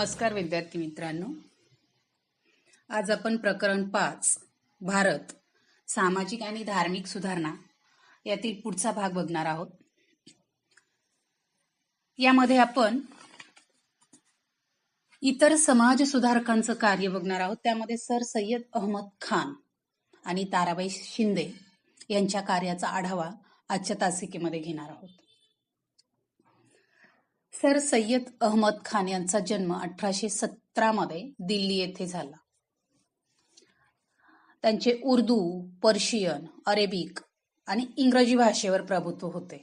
नमस्कार विद्यार्थी मित्रांनो. आज आपण प्रकरण पाच भारत सामाजिक आणि धार्मिक सुधारणा यातील पुढचा भाग बघणार आहोत. यामध्ये आपण इतर समाज सुधारकांचं कार्य बघणार आहोत. त्यामध्ये सर सय्यद अहमद खान आणि ताराबाई शिंदे यांच्या कार्याचा आढावा आजच्या तासिकेमध्ये घेणार आहोत. सर सय्यद अहमद खान यांचा जन्म अठराशे सतरा मध्ये दिल्ली येथे झाला. त्यांचे उर्दू पर्शियन अरेबिक आणि इंग्रजी भाषेवर प्रभुत्व होते.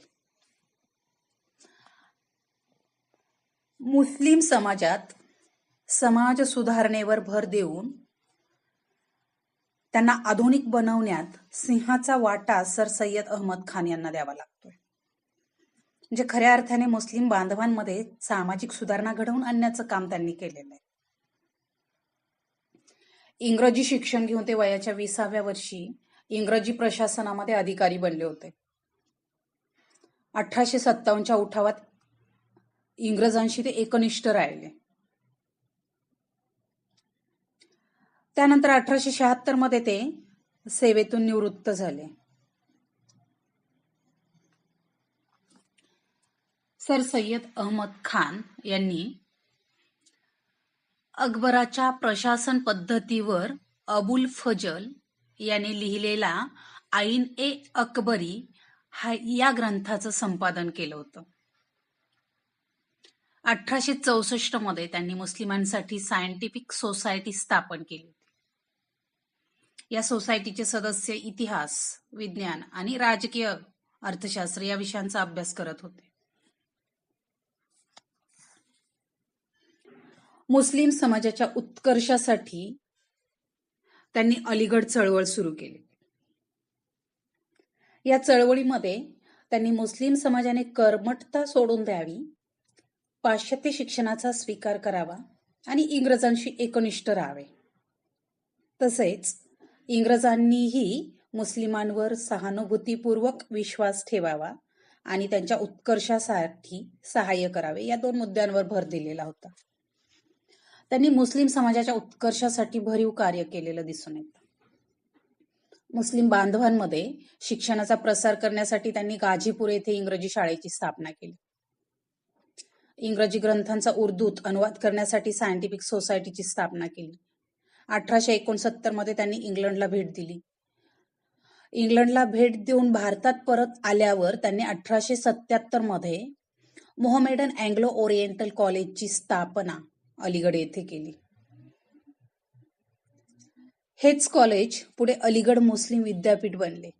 मुस्लिम समाजात समाज सुधारणेवर भर देऊन त्यांना आधुनिक बनवण्यात सिंहाचा वाटा सर सय्यद अहमद खान यांना द्यावा लागतो म्हणजे खऱ्या अर्थाने मुस्लिम बांधवांमध्ये सामाजिक सुधारणा घडवून आणण्याचं काम त्यांनी केलेलं आहे. इंग्रजी शिक्षण घेऊन ते वयाच्या विसाव्या वर्षी इंग्रजी प्रशासनामध्ये अधिकारी बनले होते. अठराशे सत्तावन्नच्या उठावात इंग्रजांशी ते एकनिष्ठ राहिले. त्यानंतर अठराशे शहात्तरमध्ये ते सेवेतून निवृत्त झाले. सर सय्यद अहमद खान यांनी अकबराच्या प्रशासन पद्धतीवर अबुल फजल याने लिहिलेला आईन ए अकबरी हा या ग्रंथाचं संपादन केलं होतं. अठराशे चौसष्टमध्ये त्यांनी मुस्लिमांसाठी सायंटिफिक सोसायटी स्थापन केली होती. या सोसायटीचे सदस्य इतिहास विज्ञान आणि राजकीय अर्थशास्त्र या विषयांचा अभ्यास करत होते. मुस्लिम समाजाच्या उत्कर्षासाठी त्यांनी अलीगड चळवळ सुरू केली. या चळवळीमध्ये त्यांनी मुस्लिम समाजाने कर्मठता सोडून द्यावी पाश्चात्य शिक्षणाचा स्वीकार करावा आणि इंग्रजांशी एकनिष्ठ राहावे. तसेच इंग्रजांनीही मुस्लिमांवर सहानुभूतीपूर्वक विश्वास ठेवावा आणि त्यांच्या उत्कर्षासाठी सहाय्य करावे या दोन मुद्द्यांवर भर दिलेला होता. त्यांनी मुस्लिम समाजाच्या उत्कर्षासाठी भरीव कार्य केलेलं दिसून येतं. मुस्लिम बांधवांमध्ये शिक्षणाचा प्रसार करण्यासाठी त्यांनी गाझीपूर येथे इंग्रजी शाळेची स्थापना केली. इंग्रजी ग्रंथांचा उर्दूत अनुवाद करण्यासाठी सायंटिफिक सोसायटीची स्थापना केली. अठराशे एकोणसत्तरमध्ये त्यांनी इंग्लंडला भेट दिली. इंग्लंडला भेट देऊन भारतात परत आल्यावर त्यांनी अठराशे सत्याहत्तरमध्ये मोहमेडन अँग्लो ओरिएंटल कॉलेजची स्थापना अलीगड येथे केली. हेच कॉलेज पुढे अलीगड मुस्लिम विद्यापीठ बनले.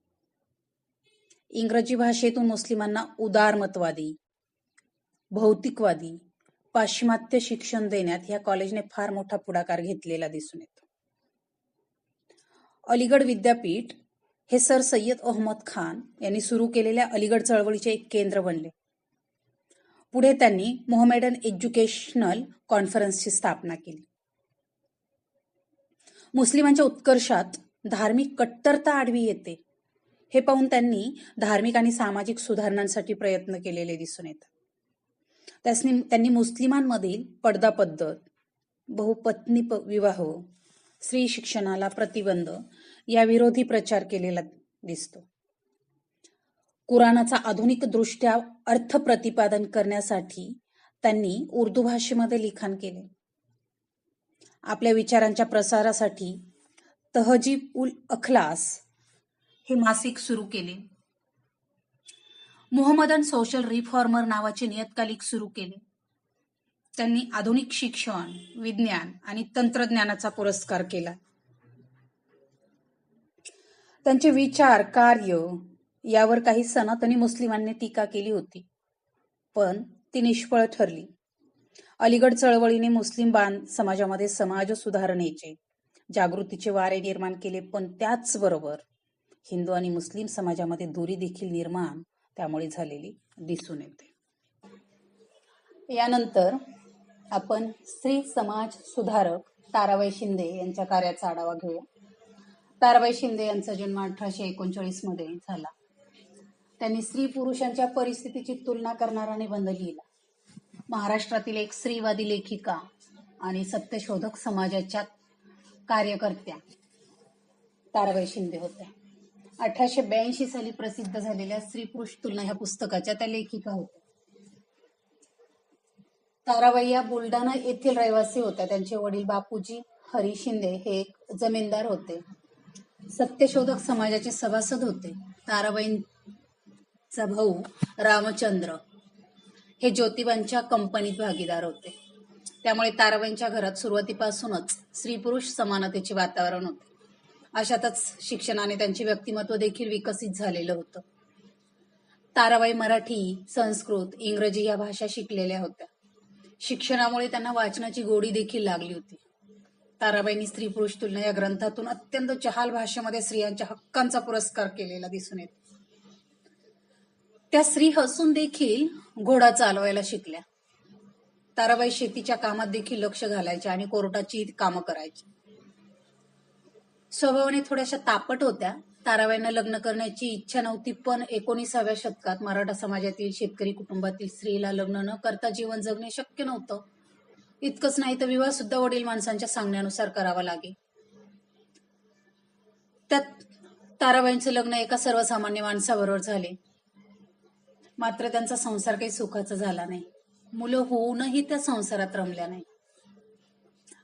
इंग्रजी भाषेतून मुस्लिमांना उदारमतवादी भौतिकवादी पाश्चिमात्य शिक्षण देण्यात या कॉलेजने फार मोठा पुढाकार घेतलेला दिसून येतो. अलीगड विद्यापीठ हे सर सय्यद अहमद खान यांनी सुरू केलेल्या अलीगड चळवळीचे एक केंद्र बनले. पुढे त्यांनी मोहमेडन एज्युकेशनल कॉन्फरन्सची स्थापना केली. मुस्लिमांच्या उत्कर्षात धार्मिक कट्टरता आडवी येते. हे पाहून त्यांनी धार्मिक आणि सामाजिक सुधारणांसाठी प्रयत्न केलेले दिसून येतात. त्यासनी त्यांनी मुस्लिमांमधील पडदा पद्धत बहुपत्नी विवाह स्त्री शिक्षणाला प्रतिबंध या विरोधी प्रचार केलेला दिसतो. कुराणाचा आधुनिक दृष्ट्या अर्थ प्रतिपादन करण्यासाठी त्यांनी उर्दू भाषेमध्ये लिखाण केले. आपल्या विचारांच्या प्रसारासाठी तहजीब उल अखलास हे मासिक सुरू केले. मोहम्मदन सोशल रिफॉर्मर नावाचे नियतकालिक सुरू केले. त्यांनी आधुनिक शिक्षण विज्ञान आणि तंत्रज्ञानाचा पुरस्कार केला. त्यांचे विचार कार्य यावर काही सनातनी मुस्लिमांनी टीका केली होती. पण ती निष्फळ ठरली. अलीगड चळवळीने मुस्लिम बांध समाजामध्ये समाज सुधारणेचे जागृतीचे वारे निर्माण केले. पण त्याचबरोबर हिंदू आणि मुस्लिम समाजामध्ये दुरी देखील निर्माण त्यामुळे झालेली दिसून येते. यानंतर आपण स्त्री समाज सुधारक ताराबाई शिंदे यांच्या कार्याचा आढावा घेऊया ताराबाई शिंदे यांचा जन्म अठराशे एकोणचाळीसमध्ये झाला. त्यांनी स्त्री पुरुषांच्या परिस्थितीची तुलना करणारा निबंध लिहिला. महाराष्ट्रातील एक स्त्रीवादी लेखिका आणि सत्यशोधक समाजाच्या कार्यकर्त्या ताराबाई शिंदे होत्या. अठराशे ब्याऐंशी साली प्रसिद्ध झालेल्या स्त्री पुरुष तुलना ह्या पुस्तकाच्या त्या लेखिका होत्या. ताराबाई या बुलढाणा येथील रहिवासी होत्या. त्यांचे वडील बापूजी हरी शिंदे हे एक जमीनदार होते. सत्यशोधक समाजाचे सभासद होते. ताराबाईंचा भाऊ रामचंद्र हे ज्योतिबांच्या कंपनीत भागीदार होते. त्यामुळे ताराबाईंच्या घरात सुरुवातीपासूनच स्त्री पुरुष समानतेचे वातावरण होते. अशातच शिक्षणाने त्यांचे व्यक्तिमत्व देखील विकसित झालेलं होतं. ताराबाई मराठी संस्कृत इंग्रजी या भाषा शिकलेल्या होत्या. शिक्षणामुळे त्यांना वाचनाची गोडी देखील लागली होती. ताराबाईंनी स्त्री पुरुष तुलना या ग्रंथातून अत्यंत जहाल भाषेमध्ये स्त्रियांच्या हक्कांचा पुरस्कार केलेला दिसून येतो. त्या स्त्री हसून देखील घोडा चालवायला शिकल्या. ताराबाई शेतीच्या कामात देखील लक्ष घालायच्या आणि कोर्टाची कामं करायची. स्वभावाने थोड्याशा तापट होत्या. ताराबाईंना लग्न करण्याची इच्छा नव्हती पण एकोणीसाव्या शतकात मराठा समाजातील शेतकरी कुटुंबातील स्त्रीला लग्न न करता जीवन जगणे शक्य नव्हतं. इतकंच नाही तर विवाह सुद्धा वडील माणसांच्या सांगण्यानुसार करावा लागे त्यात ताराबाईंचं लग्न एका सर्वसामान्य माणसाबरोबर झाले. मात्र त्यांचा संसार काही सुखाचा झाला नाही. मुलं होऊनही त्या संसारात रमल्या नाही.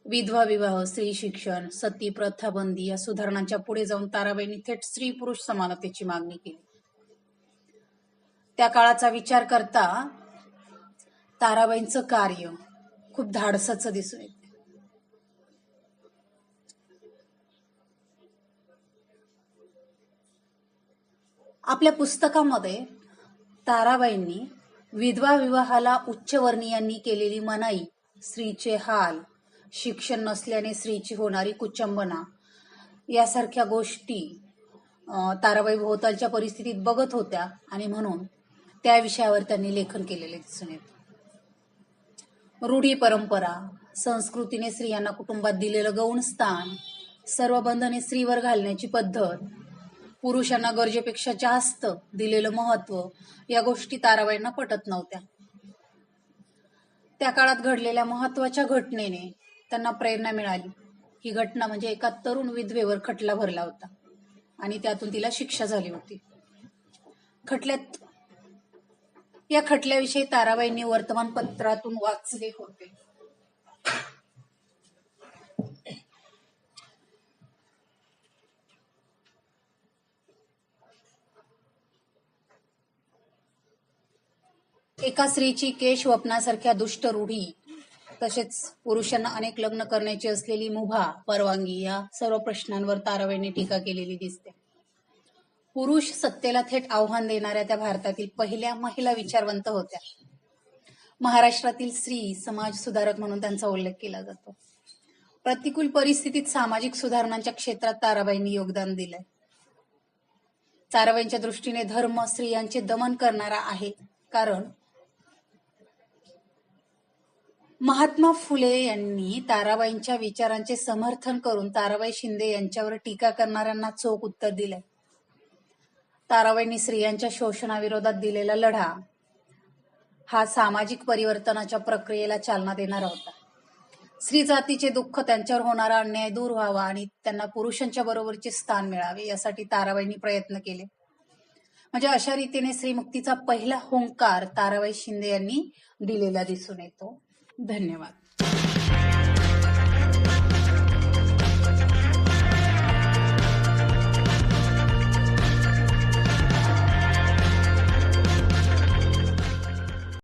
विधवा विवाह स्त्री शिक्षण सती प्रथा बंदी या सुधारणांच्या पुढे जाऊन ताराबाईंनी थेट स्त्री पुरुष समानतेची मागणी केली. त्या काळाचा विचार करता ताराबाईंचं कार्य खूप धाडसाचं दिसून येते. आपल्या पुस्तकामध्ये ताराबाईंनी विधवा विवाहाला उच्चवर्णीयांनी केलेली मनाई स्त्रीचे हाल शिक्षण नसल्याने स्त्रीची होणारी कुचंबना यासारख्या गोष्टी ताराबाई भोवतालच्या परिस्थितीत बघत होत्या आणि म्हणून त्या विषयावर त्यांनी लेखन केलेले दिसून येत. रूढी परंपरा संस्कृतीने स्त्रियांना कुटुंबात दिलेलं गौण स्थान सर्व बंधने स्त्रीवर घालण्याची पद्धत पुरुषांना गरजेपेक्षा जास्त दिलेलं महत्त्व या गोष्टी ताराबाईंना पटत नव्हत्या. त्या काळात घडलेल्या महत्त्वाच्या घटनेने त्यांना प्रेरणा मिळाली. ही घटना म्हणजे एका तरुण विधवेवर खटला भरला होता आणि त्यातून तिला शिक्षा झाली होती. खटल्यात या खटल्याविषयी ताराबाईंनी वर्तमानपत्रातून वाचले होते. एका स्त्रीची केश वपनासारख्या दुष्ट रूढी तसेच पुरुषांना अनेक लग्न करण्याची असलेली मुभा परवानगी या सर्व प्रश्नांवर ताराबाईंनी टीका केलेली दिसते. पुरुष सत्तेला थेट आव्हान देणाऱ्या त्या भारतातील पहिल्या महिला विचारवंत होत्या. महाराष्ट्रातील स्त्री समाज सुधारक म्हणून त्यांचा उल्लेख केला जातो. प्रतिकूल परिस्थितीत सामाजिक सुधारणांच्या क्षेत्रात ताराबाईंनी योगदान दिलंय. ताराबाईंच्या दृष्टीने धर्म स्त्रियांचे दमन करणारा आहे कारण महात्मा फुले यांनी ताराबाईंच्या विचारांचे समर्थन करून ताराबाई शिंदे यांच्यावर टीका करणाऱ्यांना चोख उत्तर दिले ताराबाईंनी स्त्रियांच्या शोषणाविरोधात दिलेला लढा हा सामाजिक परिवर्तनाच्या प्रक्रियेला चालना देणारा होता. स्त्री जातीचे दुःख त्यांच्यावर होणारा अन्याय दूर व्हावा आणि त्यांना पुरुषांच्या बरोबरचे स्थान मिळावे यासाठी ताराबाईंनी प्रयत्न केले. म्हणजे अशा रीतीने श्रीमुक्तीचा पहिला हुंकार ताराबाई शिंदे यांनी दिलेला दिसून येतो. धन्यवाद.